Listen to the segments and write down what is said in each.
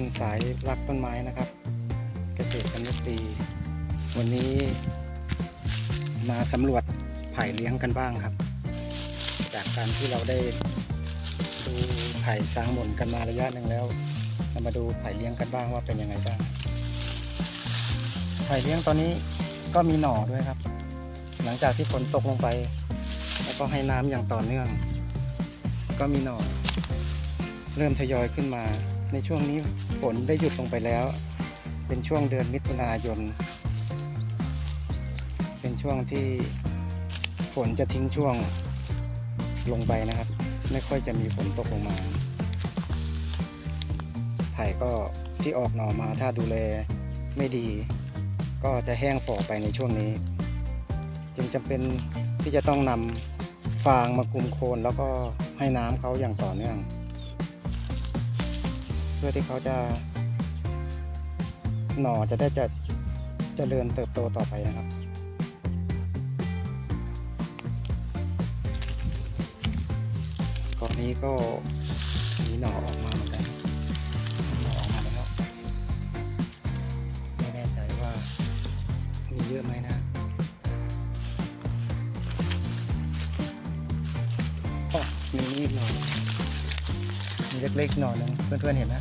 อนสายรักต้นไม้นะครับ เกษตรกนตรีวันนี้มาสำรวจไผ่เลี้ยงกันบ้างครับ จากการที่เราได้ดูไผ่สร้างหมนกันมาระยะหนึ่งแล้วเรามาดูไผ่เลี้ยงกันบ้างว่าเป็นยังไงบ้างไผ่เลี้ยงตอนนี้ก็มีหน่อด้วยครับ หลังจากที่ฝนตกลงไป แล้วก็ให้น้ำอย่างต่อเนื่อง ก็มีหน่อ เริ่มทยอยขึ้นมา ในช่วงนี้ฝนได้หยุดลงไปแล้ว เป็นช่วงเดือนมิถุนายน เป็นช่วงที่ฝนจะทิ้งช่วงลงไปนะครับ ไม่ค่อยจะมีฝนตกลงมา ไผ่ก็ที่ออกหน่อมาถ้าดูแลไม่ดี ก็จะแห้งฝ่อไปในช่วงนี้ จึงจำเป็นที่จะต้องนำฟางมาคุมโคนแล้วก็ให้น้ำเขาอย่างต่อเนื่อง พื่อที่เขาจะหน่อจะได้จะจะเจริญเติบโตต่อไปนะครับ ก่อนนี้ก็มีหน่อออกมาเหมือนกันหน่อออกมาแล้วไม่แน่ใจว่ามีเยอะไหมนะอ๋อมีนี่หน่อย มีเล็กๆหน่อยหนึงเพื่อนๆเห็นไหม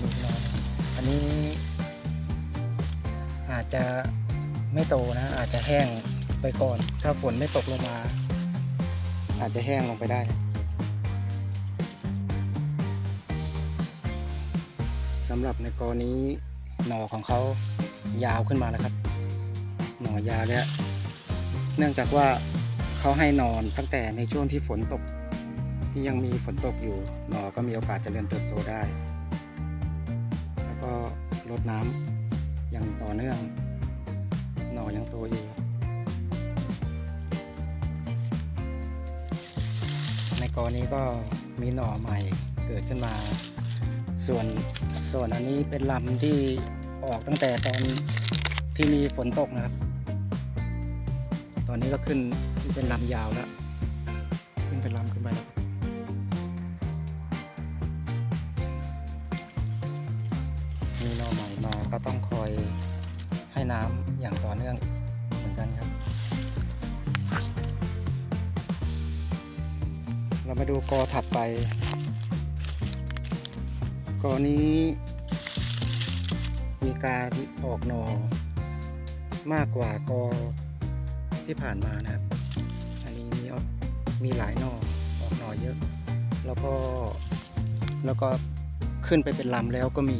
มีหน่อนอันนี้ อาจจะไม่โตนะ อาจจะแห้งไปก่อน ถ้าฝนไม่ตกลงมา อาจจะแห้งลงไปได้สำหรับในกรณีหน่อของเขายาวขึ้นมาแล้วครับ หน่อยาวเนี่ยเนื่องจากว่าเขาให้นอนตั้งแต่ในช่วงที่ฝนตก ที่ยังมีฝนตกอยู่หน่อก็มีโอกาสจเจริญเติบโตได้ แล้วก็รดน้ำอย่างต่อเนื่อง หน่อยังโตอยู่ ในกรณีก็มีหน่อใหม่เกิดขึ้นมา ส่วนส่วนอันนี้เป็นลำที่ออกตั้งแต่ตอนที่มีฝนตกนะครับ ตอนนี้ก็ขึ้นเป็นลำยาวแล้ว ขึ้นเป็นลำขึ้นไปแล้ว มาก็ต้องคอยให้น้ำอย่างต่อเนื่องเหมือนกันครับ เรามาดูกอถัดไป กอนี้ มีการออกหนอมากกว่ากอที่ผ่านมานะครับ อันนี้มีมีหลายหนอออกหนอเยอะ แล้วก็แล้วก็ขึ้นไปเป็นลำแล้วก็มี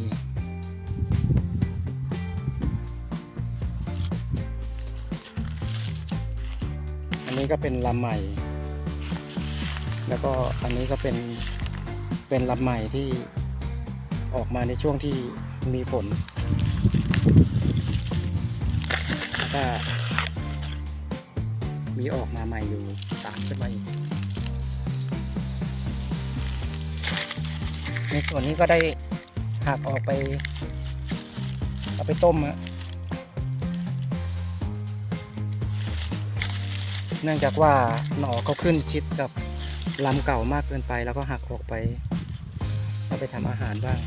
อันนี้ก็เป็นลำใหม่ แล้วก็อันนี้ก็เป็นเป็นลำใหม่ที่ออกมาในช่วงที่มีฝนก็มีออกมาใหม่อยู่ตามขึ้นมาอีกในส่วนนี้ก็ได้หักออกไป ไปต้มฮะเนื่องจากว่าหน่อเขาขึ้นชิดกับลำเก่ามากเกินไป แล้วก็หักออกไปเอาไปทำอาหารบ้าง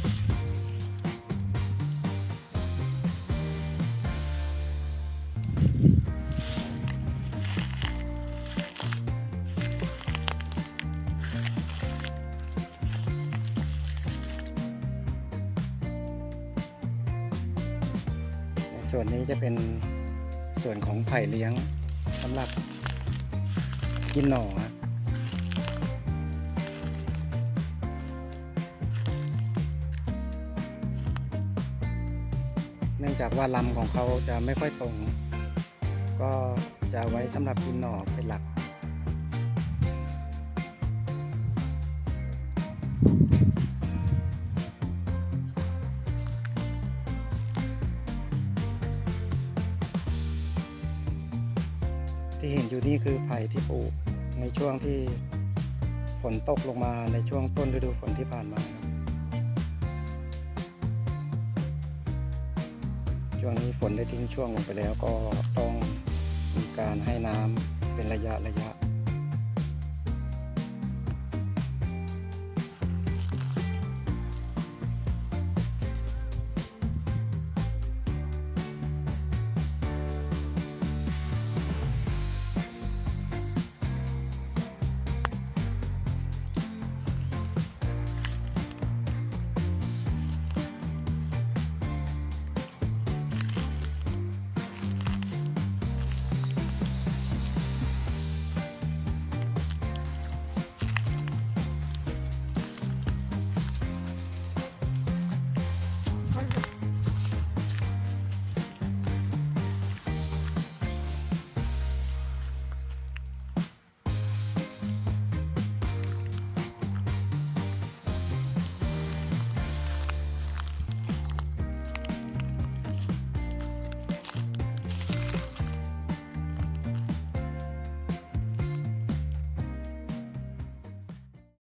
ส่วนนี้จะเป็นส่วนของไผ่เลี้ยงสำหรับกินหน่อเนื่องจากว่าลำของเขาจะไม่ค่อยตรง ก็จะไว้สำหรับกินหน่อเป็นหลัก อยู่นี่คือไผ่ที่ปลูกในช่วงที่ฝนตกลงมาในช่วงต้นฤดูฝนที่ผ่านมา ช่วงนี้ฝนได้ทิ้งช่วงลงไปแล้วก็ต้องมีการให้น้ำเป็นระยะระยะ